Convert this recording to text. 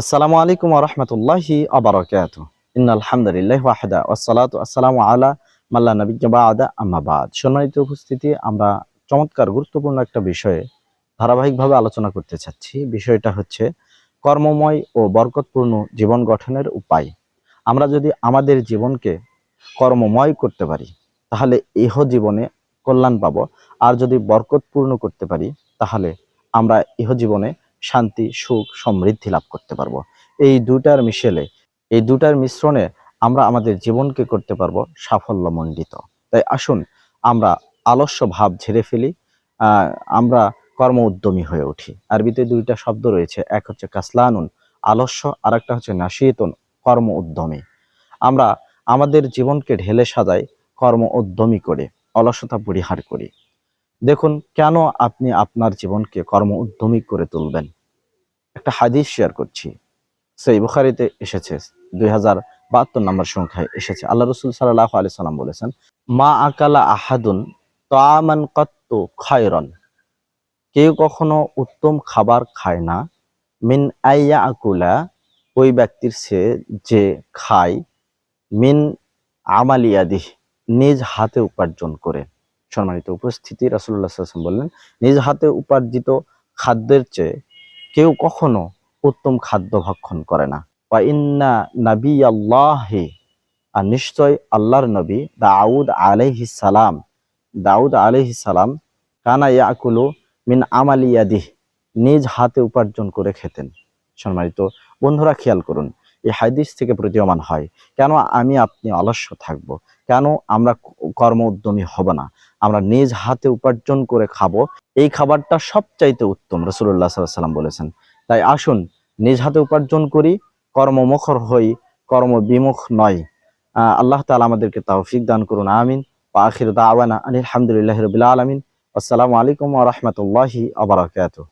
আসসালামু আলাইকুম রহমতুল্লাহি আবরকাত ইন আলহামদুলিল্লাহ ওয়াহদা ওয়াসসালাতু আসসালামু আলা মাল্লা নবী বাদা, আম্মা বাদ। সম্মানিত উপস্থিতি, আমরা চমৎকার, গুরুত্বপূর্ণ একটা বিষয়ে ধারাবাহিকভাবে আলোচনা করতে চাচ্ছি। বিষয়টা হচ্ছে কর্মময় ও বরকতপূর্ণ জীবন গঠনের উপায়। আমরা যদি আমাদের জীবনকে কর্মময় করতে পারি, তাহলে ইহ জীবনে কল্যাণ পাবো। আর যদি বরকতপূর্ণ করতে পারি, তাহলে আমরা ইহ জীবনে শান্তি, সুখ, সমৃদ্ধি লাভ করতে পারব। এই দুটার মিশেলে, এই দুটার মিশ্রণে আমরা আমাদের জীবনকে করতে পারব সাফল্যমণ্ডিত। তাই আসুন, আমরা আলস্য ভাব ঝেড়ে ফেলি আমরা কর্ম উদ্যমী হয়ে উঠি। আরবিতে দুইটা শব্দ রয়েছে, এক হচ্ছে কাসলানুন, আলস্য আর একটা হচ্ছে নাসিয়েতন, কর্ম উদ্যমী। আমরা আমাদের জীবনকে ঢেলে সাজাই, কর্ম উদ্যমী করে, অলসতা পরিহার করি। দেখুন, কেন আপনি আপনার জীবনকে কর্ম উদ্যমী করে তুলবেন? একটা হাদিস শেয়ার করছি। সেই বুখারিতে এসেছে, দুই হাজার বাহাত্তর নম্বর সংখ্যায় এসেছে। আল্লাহ রসুল সাল্লাহ আলি সাল্লাম বলেছেন, মা আকালা আহাদুন তামান কত্তু খায়রন। কেউ কখনো উত্তম খাবার খায় না। মিন আইয়া আকুলা ওই ব্যক্তির সে যে খায়, মিন আমালিয়াদি নিজ হাতে উপার্জন করে। সম্মানিত উপস্থিতি রাসুল্লাহ বললেন, নিজ হাতে উপার্জিত খাদ্যের চেয়ে কেউ কখনো উত্তম খাদ্য ভক্ষণ করে না। বা ইন্না নবী আল্লাহে আর নিশ্চয় আল্লাহর নবী দাউদ সালাম দাউদ সালাম কানা ইয়াকুলু মিন আমালিয়াদিহ নিজ হাতে উপার্জন করে খেতেন। সম্মানিত বন্ধুরা, খেয়াল করুন, এই হাদিস থেকে প্রতীয়মান হয়, কেন আমি আপনি অলস্য থাকব? কেন আমরা কর্ম উদ্যমী হব না? আমরা নিজ হাতে উপার্জন করে খাব এই খাবারটা সবচাইতে উত্তম রসুল্লাহ সাল্লাম বলেছেন। তাই আসুন, নিজ হাতে উপার্জন করি কর্মমুখর হই, কর্মবিমুখ নয়। আল্লাহ তালা আমাদেরকে তৌফিক দান করুন, আমিন। আখির দাওয়ানা আলহামদুলিল্লাহ রবিল আলমিন। আসসালামু আলাইকুম রহমতুল্লাহি আবরাকাতুহ